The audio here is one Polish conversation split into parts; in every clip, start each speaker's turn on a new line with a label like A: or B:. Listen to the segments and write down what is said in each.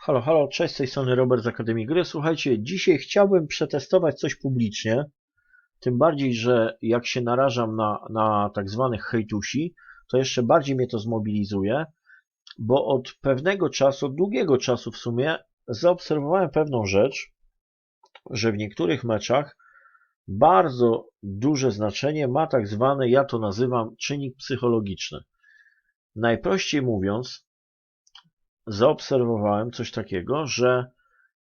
A: Halo, halo, cześć, z tej strony Robert z Akademii Gry. Słuchajcie, dzisiaj chciałbym przetestować coś publicznie, tym bardziej, że jak się narażam na, na tak zwanych hejtusi, to jeszcze bardziej mnie to zmobilizuje, bo od pewnego czasu, od długiego czasu w sumie, zaobserwowałem pewną rzecz, że w niektórych meczach bardzo duże znaczenie ma tak zwany, ja to nazywam, czynnik psychologiczny. Najprościej mówiąc, zaobserwowałem coś takiego, że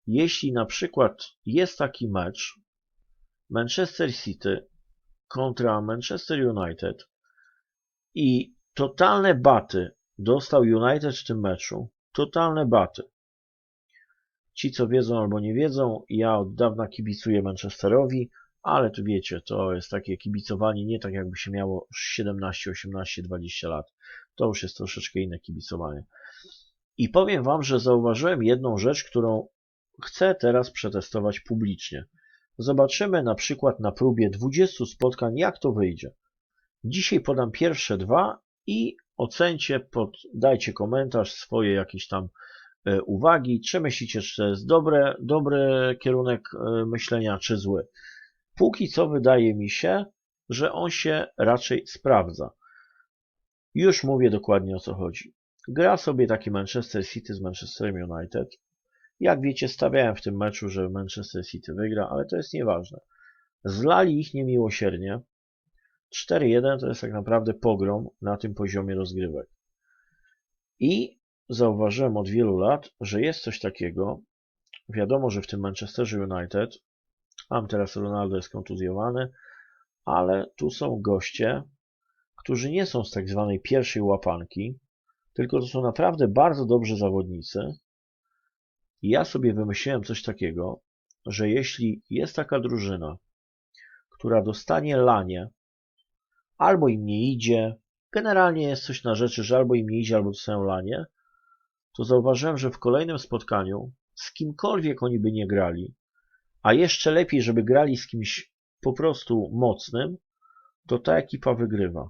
A: jeśli na przykład jest taki mecz Manchester City kontra Manchester United i totalne baty dostał United w tym meczu, totalne baty. Ci, co wiedzą albo nie wiedzą, ja od dawna kibicuję Manchesterowi, ale tu wiecie, to jest takie kibicowanie nie tak jakby się miało 17, 18, 20 lat. To już jest troszeczkę inne kibicowanie. I powiem Wam, że zauważyłem jedną rzecz, którą chcę teraz przetestować publicznie. Zobaczymy na przykład na próbie 20 spotkań, jak to wyjdzie. Dzisiaj podam pierwsze dwa i ocencie, pod, dajcie komentarz, swoje jakieś tam e, uwagi, czy myślicie, czy to jest dobre, dobry kierunek e, myślenia, czy zły. Póki co wydaje mi się, że on się raczej sprawdza. Już mówię dokładnie o co chodzi. Gra sobie taki Manchester City z Manchesterem United. Jak wiecie, stawiałem w tym meczu, że Manchester City wygra, ale to jest nieważne. Zlali ich niemiłosiernie. 4-1 to jest tak naprawdę pogrom na tym poziomie rozgrywek. I zauważyłem od wielu lat, że jest coś takiego. Wiadomo, że w tym Manchesterze United, mam teraz Ronaldo jest kontuzjowany, ale tu są goście, którzy nie są z tak zwanej pierwszej łapanki, tylko to są naprawdę bardzo dobrzy zawodnicy. I ja sobie wymyśliłem coś takiego, że jeśli jest taka drużyna, która dostanie lanie, albo im nie idzie, generalnie jest coś na rzeczy, że albo im nie idzie, albo dostają lanie, to zauważyłem, że w kolejnym spotkaniu z kimkolwiek oni by nie grali, a jeszcze lepiej, żeby grali z kimś po prostu mocnym, to ta ekipa wygrywa.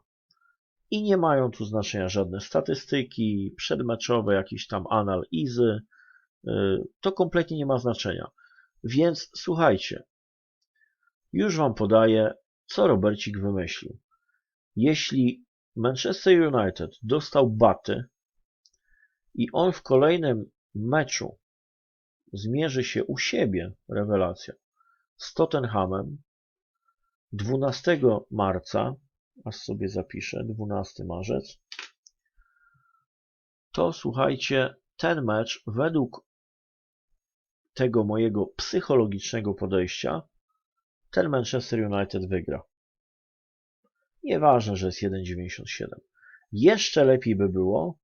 A: I nie mają tu znaczenia żadne statystyki, przedmeczowe, jakieś tam analizy. To kompletnie nie ma znaczenia. Więc słuchajcie, już Wam podaję, co Robercik wymyślił. Jeśli Manchester United dostał baty i on w kolejnym meczu zmierzy się u siebie, rewelacja, z Tottenhamem 12 marca aż sobie zapiszę, 12 marzec, to słuchajcie, ten mecz według tego mojego psychologicznego podejścia, ten Manchester United wygra. Nieważne, że jest 1,97. Jeszcze lepiej by było,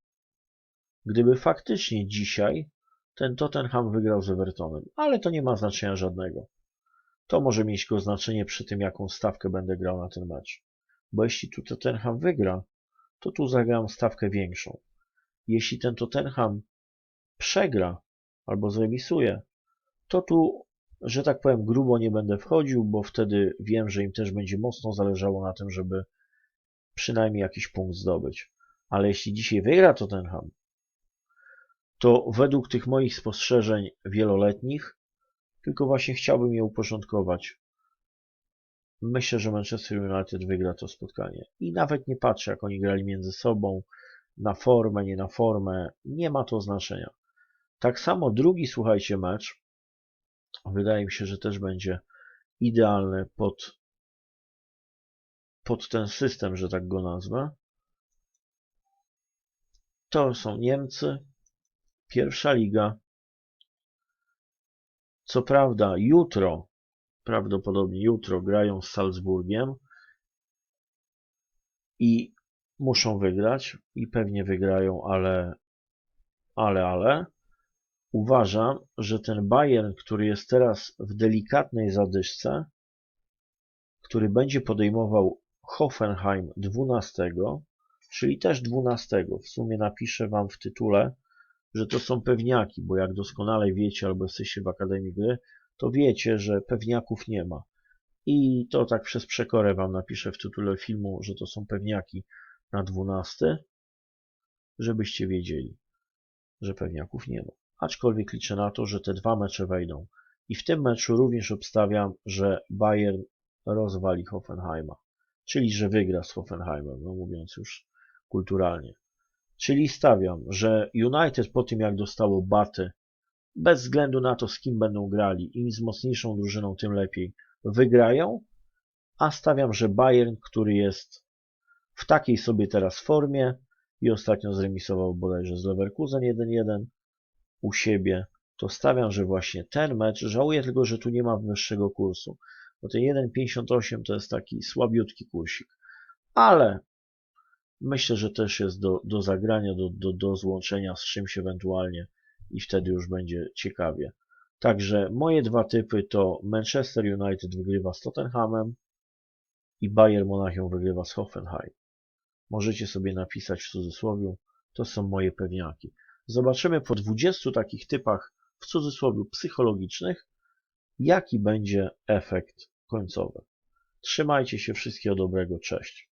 A: gdyby faktycznie dzisiaj ten Tottenham wygrał z Evertonem, ale to nie ma znaczenia żadnego. To może mieć go znaczenie przy tym, jaką stawkę będę grał na ten mecz bo jeśli tu Tottenham wygra, to tu zagram stawkę większą. Jeśli ten Tottenham przegra albo zremisuje, to tu, że tak powiem, grubo nie będę wchodził, bo wtedy wiem, że im też będzie mocno zależało na tym, żeby przynajmniej jakiś punkt zdobyć. Ale jeśli dzisiaj wygra Tottenham, to według tych moich spostrzeżeń wieloletnich, tylko właśnie chciałbym je uporządkować. Myślę, że Manchester United wygra to spotkanie. I nawet nie patrzę, jak oni grali między sobą, na formę, nie na formę. Nie ma to znaczenia. Tak samo drugi, słuchajcie, mecz. Wydaje mi się, że też będzie idealny pod, pod ten system, że tak go nazwę. To są Niemcy. Pierwsza liga. Co prawda, jutro prawdopodobnie jutro grają z Salzburgiem i muszą wygrać i pewnie wygrają, ale, ale, ale uważam, że ten Bayern, który jest teraz w delikatnej zadyszce, który będzie podejmował Hoffenheim 12, czyli też 12. W sumie napiszę Wam w tytule, że to są pewniaki, bo jak doskonale wiecie albo jesteście w Akademii Gry, to wiecie, że pewniaków nie ma. I to tak przez przekorę wam napiszę w tytule filmu, że to są pewniaki na 12, żebyście wiedzieli, że pewniaków nie ma. aczkolwiek liczę na to, że te dwa mecze wejdą. I w tym meczu również obstawiam, że Bayern rozwali Hoffenheima, czyli że wygra z Hoffenheimem, no mówiąc już kulturalnie. Czyli stawiam, że United po tym jak dostało baty, bez względu na to z kim będą grali, im z mocniejszą drużyną tym lepiej, wygrają, a stawiam, że Bayern, który jest w takiej sobie teraz formie i ostatnio zremisował bodajże z Leverkusen 1-1 u siebie, to stawiam, że właśnie ten mecz, żałuję tylko, że tu nie ma wyższego kursu, bo ten 1,58 to jest taki słabiutki kursik, ale myślę, że też jest do, do zagrania, do, do, do złączenia z czymś ewentualnie i wtedy już będzie ciekawie. Także moje dwa typy to Manchester United wygrywa z Tottenhamem i Bayern Monachium wygrywa z Hoffenheim. Możecie sobie napisać w cudzysłowie, to są moje pewniaki. Zobaczymy po 20 takich typach w cudzysłowie psychologicznych, jaki będzie efekt końcowy. Trzymajcie się, wszystkiego dobrego, cześć.